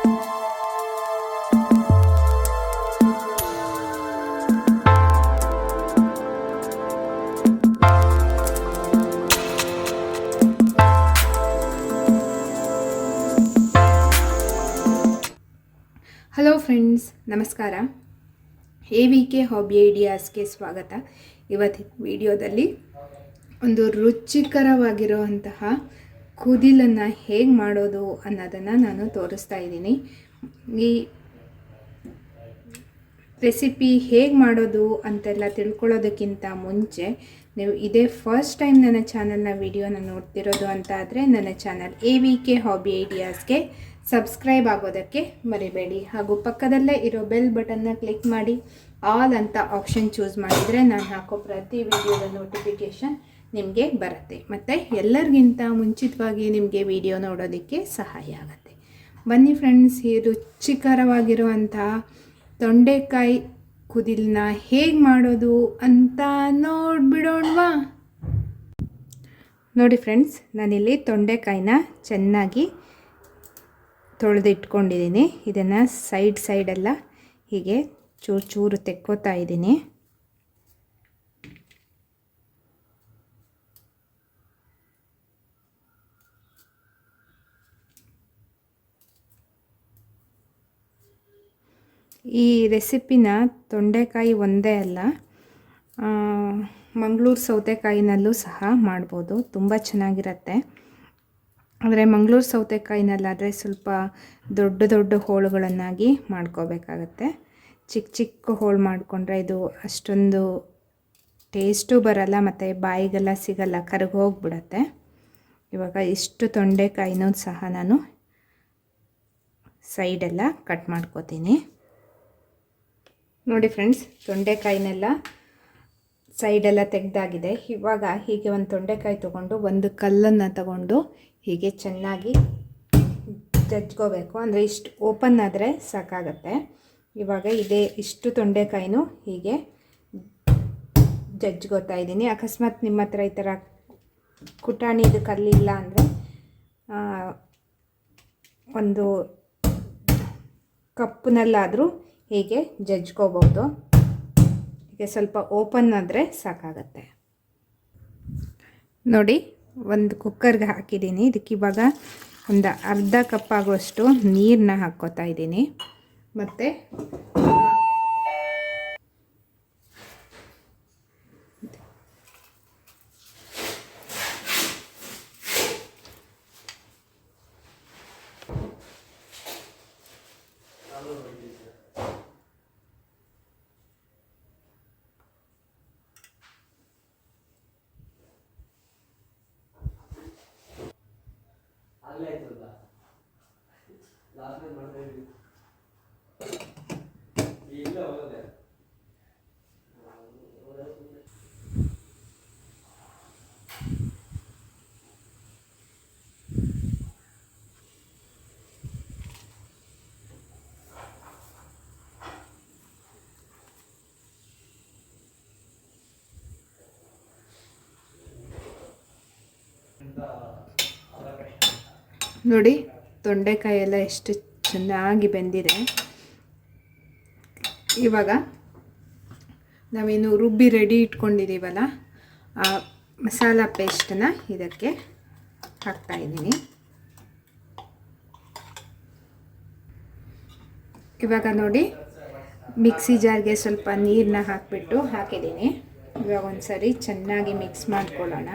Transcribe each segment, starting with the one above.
Hello friends ನಮಸ್ಕಾರ. A V K hobby ಐಡಿಯಾಸ್ಗೆ ಸ್ವಾಗತ. ಇವತ್ತಿನ ವಿಡಿಯೋದಲ್ಲಿ ಒಂದು ರುಚಿಕರವಾಗಿರುವಂತಹ ಕುದಿಲನ್ನು ಹೇಗೆ ಮಾಡೋದು ಅನ್ನೋದನ್ನು ನಾನು ತೋರಿಸ್ತಾ ಇದ್ದೀನಿ. ಈ ರೆಸಿಪಿ ಹೇಗೆ ಮಾಡೋದು ಅಂತೆಲ್ಲ ತಿಳ್ಕೊಳ್ಳೋದಕ್ಕಿಂತ ಮುಂಚೆ ನೀವು ಇದೇ ಫಸ್ಟ್ ಟೈಮ್ ನನ್ನ ಚಾನಲ್ನ ವಿಡಿಯೋನ ನೋಡ್ತಿರೋದು ಅಂತ ಆದರೆ ನನ್ನ channel A V K hobby ಐಡಿಯಾಸ್ಗೆ subscribe ಆಗೋದಕ್ಕೆ ಮರಿಬೇಡಿ. ಹಾಗೂ ಪಕ್ಕದಲ್ಲೇ ಇರೋ ಬೆಲ್ ಬಟನ್ನ ಕ್ಲಿಕ್ ಮಾಡಿ. ಆಲ್ ಅಂತ ಆಪ್ಷನ್ ಚೂಸ್ ಮಾಡಿದರೆ ನಾನು ಹಾಕೋ ಪ್ರತಿ ವಿಡಿಯೋದ ನೋಟಿಫಿಕೇಷನ್ ನಿಮಗೆ ಬರುತ್ತೆ. ಮತ್ತು ಎಲ್ಲರಿಗಿಂತ ಮುಂಚಿತವಾಗಿ ನಿಮಗೆ ವಿಡಿಯೋ ನೋಡೋದಕ್ಕೆ ಸಹಾಯ ಆಗುತ್ತೆ. ಬನ್ನಿ ಫ್ರೆಂಡ್ಸ್ ಈ ರುಚಿಕರವಾಗಿರುವಂತಹ ತೊಂಡೆಕಾಯಿ ಕುದಿಲನ್ನ ಹೇಗೆ ಮಾಡೋದು ಅಂತ ನೋಡಿಬಿಡೋಣವಾ? ನೋಡಿ ಫ್ರೆಂಡ್ಸ್ ನಾನಿಲ್ಲಿ ತೊಂಡೆಕಾಯಿನ ಚೆನ್ನಾಗಿ ತೊಳೆದಿಟ್ಕೊಂಡಿದ್ದೀನಿ. ಇದನ್ನು ಸೈಡ್ ಸೈಡೆಲ್ಲ ಹೀಗೆ ಚೂರು ಚೂರು ತೆಕ್ಕೋತಾ ಇದ್ದೀನಿ. ಈ ರೆಸಿಪಿನ ತೊಂಡೆಕಾಯಿ ಒಂದೇ ಅಲ್ಲ ಮಂಗಳೂರು ಸೌತೆಕಾಯಿನಲ್ಲೂ ಸಹ ಮಾಡ್ಬೋದು. ತುಂಬ ಚೆನ್ನಾಗಿರುತ್ತೆ. ಆದರೆ ಮಂಗಳೂರು ಸೌತೆಕಾಯಿನಲ್ಲಾದರೆ ಸ್ವಲ್ಪ ದೊಡ್ಡ ದೊಡ್ಡ ಹೋಳುಗಳನ್ನಾಗಿ ಮಾಡ್ಕೋಬೇಕಾಗತ್ತೆ. ಚಿಕ್ಕ ಚಿಕ್ಕ ಹೋಳು ಮಾಡಿಕೊಂಡ್ರೆ ಇದು ಅಷ್ಟೊಂದು ಟೇಸ್ಟು ಬರಲ್ಲ, ಮತ್ತು ಬಾಯಿಗೆಲ್ಲ ಸಿಗಲ್ಲ ಕರಗೋಗ್ಬಿಡತ್ತೆ ಇವಾಗ ಇಷ್ಟು ತೊಂಡೆಕಾಯಿನೂ ಸಹ ನಾನು ಸೈಡೆಲ್ಲ ಕಟ್ ಮಾಡ್ಕೋತೀನಿ. ನೋಡಿ ಫ್ರೆಂಡ್ಸ್, ತೊಂಡೆಕಾಯಿನೆಲ್ಲ ಸೈಡೆಲ್ಲ ತೆಗೆದಾಗಿದೆ. ಇವಾಗ ಹೀಗೆ ಒಂದು ತೊಂಡೆಕಾಯಿ ತೊಗೊಂಡು ಒಂದು ಕಲ್ಲನ್ನು ತಗೊಂಡು ಹೀಗೆ ಚೆನ್ನಾಗಿ ಜಜ್ಕೋಬೇಕು ಅಂದರೆ ಇಷ್ಟು ಓಪನ್ ಆದರೆ ಸಾಕಾಗತ್ತೆ. ಇವಾಗ ಇದೇ ಇಷ್ಟು ತೊಂಡೆಕಾಯಿನೂ ಹೀಗೆ ಜಜ್ಗೋತಾ ಇದ್ದೀನಿ. ಅಕಸ್ಮಾತ್ ನಿಮ್ಮ ಹತ್ರ ಈ ಥರ ಕುಟಾಣಿದು ಕಲ್ಲಿಲ್ಲ ಅಂದರೆ ಒಂದು ಕಪ್ನಲ್ಲಾದರೂ ಹೀಗೆ ಜಜ್ಕೋಬೋದು ಹೀಗೆ ಸ್ವಲ್ಪ ಓಪನ್ ಆದರೆ ಸಾಕಾಗತ್ತೆ. ನೋಡಿ, ಒಂದು ಕುಕ್ಕರ್ಗೆ ಹಾಕಿದ್ದೀನಿ. ಇದಕ್ಕೆ ಇವಾಗ ಒಂದು ಅರ್ಧ ಕಪ್ ಆಗುವಷ್ಟು ನೀರನ್ನ ಹಾಕ್ಕೋತಾ ಇದ್ದೀನಿ. ಮತ್ತು ನೋಡಿ ತೊಂಡೆಕಾಯಿ ಎಲ್ಲ ಎಷ್ಟು ಚೆನ್ನಾಗಿ ಬೆಂದಿದೆ. ಇವಾಗ ನಾವೇನು ರುಬ್ಬಿ ರೆಡಿ ಇಟ್ಕೊಂಡಿದ್ದೀವಲ್ಲ, ಆ ಮಸಾಲ ಪೇಸ್ಟನ್ನ ಇದಕ್ಕೆ ಹಾಕ್ತಾಯಿದ್ದೀನಿ ಇವಾಗ ನೋಡಿ, ಮಿಕ್ಸಿ ಜಾರ್ಗೆ ಸ್ವಲ್ಪ ನೀರನ್ನ ಹಾಕಿಬಿಟ್ಟು ಹಾಕಿದ್ದೀನಿ. ಇವಾಗ ಒಂದು ಸರಿ ಚೆನ್ನಾಗಿ ಮಿಕ್ಸ್ ಮಾಡ್ಕೊಳ್ಳೋಣ.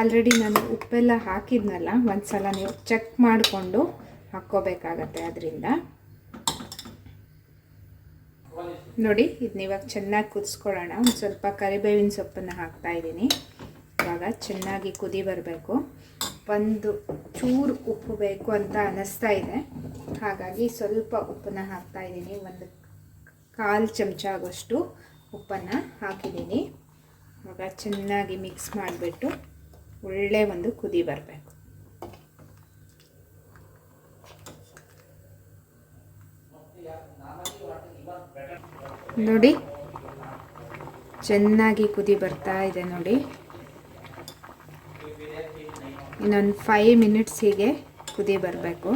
ಆಲ್ರೆಡಿ ನಾನು ಉಪ್ಪೆಲ್ಲ ಹಾಕಿದ್ನಲ್ಲ ಒಂದು ಸಲ ನೀವು ಚೆಕ್ ಮಾಡಿಕೊಂಡು ಹಾಕ್ಕೋಬೇಕಾಗತ್ತೆ ಅದರಿಂದ ನೋಡಿ ಇದನ್ನ ಇವಾಗ ಚೆನ್ನಾಗಿ ಕುದಿಸ್ಕೊಳ್ಳೋಣ. ಒಂದು ಸ್ವಲ್ಪ ಕರಿಬೇವಿನ ಸೊಪ್ಪನ್ನು ಹಾಕ್ತಾ ಇದ್ದೀನಿ. ಇವಾಗ ಚೆನ್ನಾಗಿ ಕುದಿ ಬರಬೇಕು. ಒಂದು ಚೂರು ಉಪ್ಪು ಬೇಕು ಅಂತ ಅನ್ನಿಸ್ತಾ ಇದೆ. ಹಾಗಾಗಿ ಸ್ವಲ್ಪ ಉಪ್ಪನ್ನು ಹಾಕ್ತಾ ಇದ್ದೀನಿ. ಒಂದು ಕಾಲು ಚಮಚ ಆಗೋಷ್ಟು ಉಪ್ಪನ್ನು ಹಾಕಿದ್ದೀನಿ. ಇವಾಗ ಚೆನ್ನಾಗಿ ಮಿಕ್ಸ್ ಮಾಡಿಬಿಟ್ಟು ಒಳ್ಳೆ ಒಂದು ಕುದಿ ಬರಬೇಕು. ನೋಡಿ, ಚೆನ್ನಾಗಿ ಕುದಿ ಬರ್ತಾ ಇದೆ ನೋಡಿ. ಇನ್ನೊಂದು ಫೈವ್ ಮಿನಿಟ್ಸ್ ಹೀಗೆ ಕುದಿ ಬರಬೇಕು.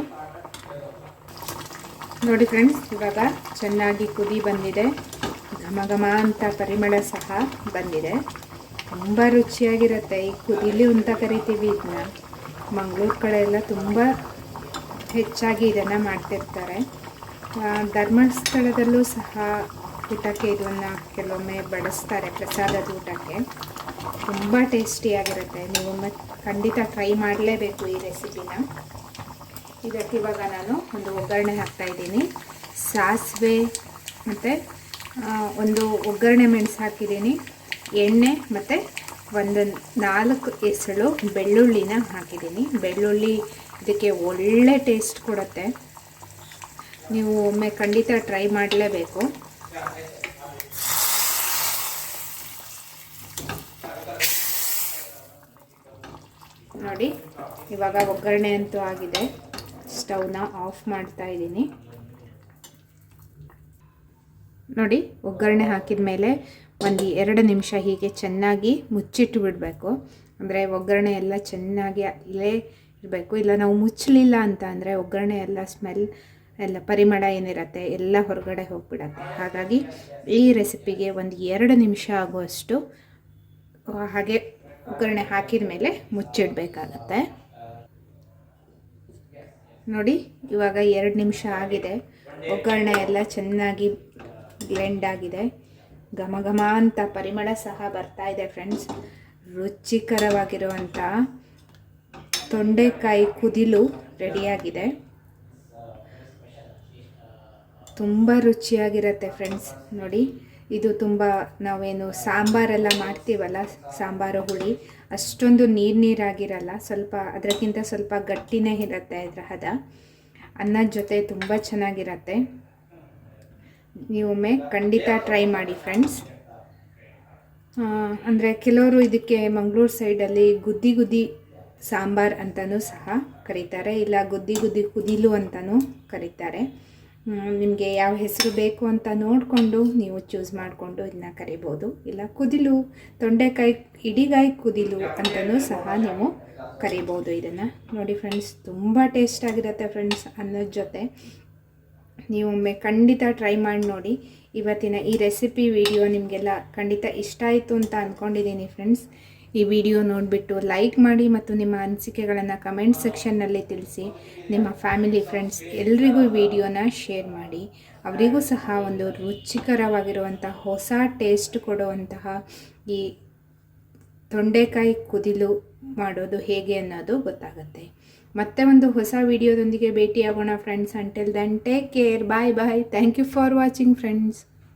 ನೋಡಿ ಫ್ರೆಂಡ್ಸ್ ಇವಾಗ ಚೆನ್ನಾಗಿ ಕುದಿ ಬಂದಿದೆ. ಘಮ ಘಮ ಅಂತ ಪರಿಮಳ ಸಹ ಬಂದಿದೆ. ತುಂಬ ರುಚಿಯಾಗಿರುತ್ತೆ ಈ ಕುದಿಲಿ ಅಂತ ಕರಿತೀವಿ ಇದನ್ನ. ಮಂಗಳೂರು ಕಡೆ ಎಲ್ಲ ತುಂಬ ಹೆಚ್ಚಾಗಿ ಇದನ್ನು ಮಾಡ್ತಿರ್ತಾರೆ. ಧರ್ಮಸ್ಥಳದಲ್ಲೂ ಸಹ ಊಟಕ್ಕೆ ಇದನ್ನು ಕೆಲವೊಮ್ಮೆ ಬಳಸ್ತಾರೆ, ಪ್ರಸಾದದ ಊಟಕ್ಕೆ. ತುಂಬ ಟೇಸ್ಟಿಯಾಗಿರುತ್ತೆ. ನೀವು ಖಂಡಿತ ಟ್ರೈ ಮಾಡಲೇಬೇಕು ಈ ರೆಸಿಪಿನ ಇದಕ್ಕೆ ಇವಾಗ ನಾನು ಒಂದು ಒಗ್ಗರಣೆ ಹಾಕ್ತಾ ಇದ್ದೀನಿ. ಸಾಸಿವೆ ಮತ್ತು ಒಂದು ಒಗ್ಗರಣೆ ಮೆಣಸು ಹಾಕಿದ್ದೀನಿ. ಎಣ್ಣೆ ಮತ್ತು ಒಂದು ನಾಲ್ಕು ಎಸಳು ಬೆಳ್ಳುಳ್ಳಿನ ಹಾಕಿದ್ದೀನಿ. ಬೆಳ್ಳುಳ್ಳಿ ಇದಕ್ಕೆ ಒಳ್ಳೆ ಟೇಸ್ಟ್ ಕೊಡುತ್ತೆ. ನೀವು ಒಮ್ಮೆ ಖಂಡಿತ ಟ್ರೈ ಮಾಡಲೇಬೇಕು. ನೋಡಿ, ಇವಾಗ ಒಗ್ಗರಣೆ ಅಂತೂ ಆಗಿದೆ. ಸ್ಟವ್ನ ಆಫ್ ಮಾಡ್ತಾ ಇದ್ದೀನಿ. ನೋಡಿ, ಒಗ್ಗರಣೆ ಹಾಕಿದ ಮೇಲೆ ಒಂದು ಎರಡು ನಿಮಿಷ ಹೀಗೆ ಚೆನ್ನಾಗಿ ಮುಚ್ಚಿಟ್ಟು ಬಿಡಬೇಕು. ಅಂದರೆ ಒಗ್ಗರಣೆ ಎಲ್ಲ ಚೆನ್ನಾಗಿ ಇಲ್ಲೇ ಇರಬೇಕು. ಇಲ್ಲ ನಾವು ಮುಚ್ಚಲಿಲ್ಲ ಅಂತ ಅಂದರೆ ಒಗ್ಗರಣೆ ಎಲ್ಲ ಸ್ಮೆಲ್ ಎಲ್ಲ ಪರಿಮಳ ಏನಿರುತ್ತೆ ಎಲ್ಲ ಹೊರಗಡೆ ಹೋಗಿಬಿಡತ್ತೆ. ಹಾಗಾಗಿ ಈ ರೆಸಿಪಿಗೆ ಒಂದು ಎರಡು ನಿಮಿಷ ಆಗುವಷ್ಟು ಹಾಗೆ ಒಗ್ಗರಣೆ ಹಾಕಿದ ಮೇಲೆ ಮುಚ್ಚಿಡಬೇಕಾಗತ್ತೆ. ನೋಡಿ, ಇವಾಗ ಎರಡು ನಿಮಿಷ ಆಗಿದೆ. ಒಗ್ಗರಣೆ ಎಲ್ಲ ಚೆನ್ನಾಗಿ ಬ್ಲೆಂಡ್ ಆಗಿದೆ. ಘಮ ಘಮ ಅಂತ ಪರಿಮಳ ಸಹ ಬರ್ತಾ ಇದೆ ಫ್ರೆಂಡ್ಸ್ ರುಚಿಕರವಾಗಿರುವಂಥ ತೊಂಡೆಕಾಯಿ ಕುದಿಲು ರೆಡಿಯಾಗಿದೆ ತುಂಬ ರುಚಿಯಾಗಿರುತ್ತೆ ಫ್ರೆಂಡ್ಸ್ ನೋಡಿ, ಇದು ತುಂಬ ನಾವೇನು ಸಾಂಬಾರೆಲ್ಲ ಮಾಡ್ತೀವಲ್ಲ, ಸಾಂಬಾರು, ಹುಳಿ, ಅಷ್ಟೊಂದು ನೀರು ನೀರಾಗಿರಲ್ಲ, ಸ್ವಲ್ಪ ಅದಕ್ಕಿಂತ ಸ್ವಲ್ಪ ಗಟ್ಟಿನೇ ಇರುತ್ತೆ ಇದರ ಹದ. ಅನ್ನದ ಜೊತೆ ತುಂಬ ಚೆನ್ನಾಗಿರತ್ತೆ. ನೀವೊಮ್ಮೆ ಖಂಡಿತ ಟ್ರೈ ಮಾಡಿ ಫ್ರೆಂಡ್ಸ್ ಅಂದರೆ ಕೆಲವರು ಇದಕ್ಕೆ ಮಂಗಳೂರು ಸೈಡಲ್ಲಿ ಗುದ್ದಿ ಗುದ್ದಿ ಸಾಂಬಾರ್ ಅಂತಲೂ ಸಹ ಕರೀತಾರೆ, ಇಲ್ಲ ಗುದ್ದಿ ಗುದ್ದಿ ಕುದಿಲು ಅಂತಲೂ ಕರೀತಾರೆ. ನಿಮಗೆ ಯಾವ ಹೆಸರು ಬೇಕು ಅಂತ ನೋಡಿಕೊಂಡು ನೀವು ಚೂಸ್ ಮಾಡಿಕೊಂಡು ಇದನ್ನ ಕರಿಬೋದು. ಇಲ್ಲ ಕುದಿಲು, ತೊಂಡೆಕಾಯಿ, ಇಡಿಗಾಯಿ ಕುದಿಲು ಅಂತಲೂ ಸಹ ನೀವು ಕರಿಬೋದು ಇದನ್ನು. ನೋಡಿ ಫ್ರೆಂಡ್ಸ್ ತುಂಬ ಟೇಸ್ಟ್ ಆಗಿರುತ್ತೆ ಫ್ರೆಂಡ್ಸ್ ಅನ್ನೋದ್ರ ಜೊತೆ. ನೀವೊಮ್ಮೆ ಖಂಡಿತ ಟ್ರೈ ಮಾಡಿ ನೋಡಿ. ಇವತ್ತಿನ ಈ ರೆಸಿಪಿ ವಿಡಿಯೋ ನಿಮಗೆಲ್ಲ ಖಂಡಿತ ಇಷ್ಟ ಆಯಿತು ಅಂತ ಅಂದ್ಕೊಂಡಿದ್ದೀನಿ ಫ್ರೆಂಡ್ಸ್ ಈ ವಿಡಿಯೋ ನೋಡಿಬಿಟ್ಟು ಲೈಕ್ ಮಾಡಿ ಮತ್ತು ನಿಮ್ಮ ಅನಿಸಿಕೆಗಳನ್ನು ಕಮೆಂಟ್ ಸೆಕ್ಷನ್ನಲ್ಲಿ ತಿಳಿಸಿ. ನಿಮ್ಮ ಫ್ಯಾಮಿಲಿ ಫ್ರೆಂಡ್ಸ್ ಎಲ್ರಿಗೂ ಈ ವಿಡಿಯೋನ ಶೇರ್ ಮಾಡಿ. ಅವರಿಗೂ ಸಹ ಒಂದು ರುಚಿಕರವಾಗಿರುವಂಥ ಹೊಸ ಟೇಸ್ಟ್ ಕೊಡುವಂತಹ ಈ ತೊಂಡೆಕಾಯಿ ಕುದಿಲು ಮಾಡೋದು ಹೇಗೆ ಅನ್ನೋದು ಗೊತ್ತಾಗುತ್ತೆ. ಮತ್ತೆ ಒಂದು ಹೊಸ ವಿಡಿಯೋದೊಂದಿಗೆ ಭೇಟಿಯಾಗೋಣ friends until then take care bye bye thank you for watching friends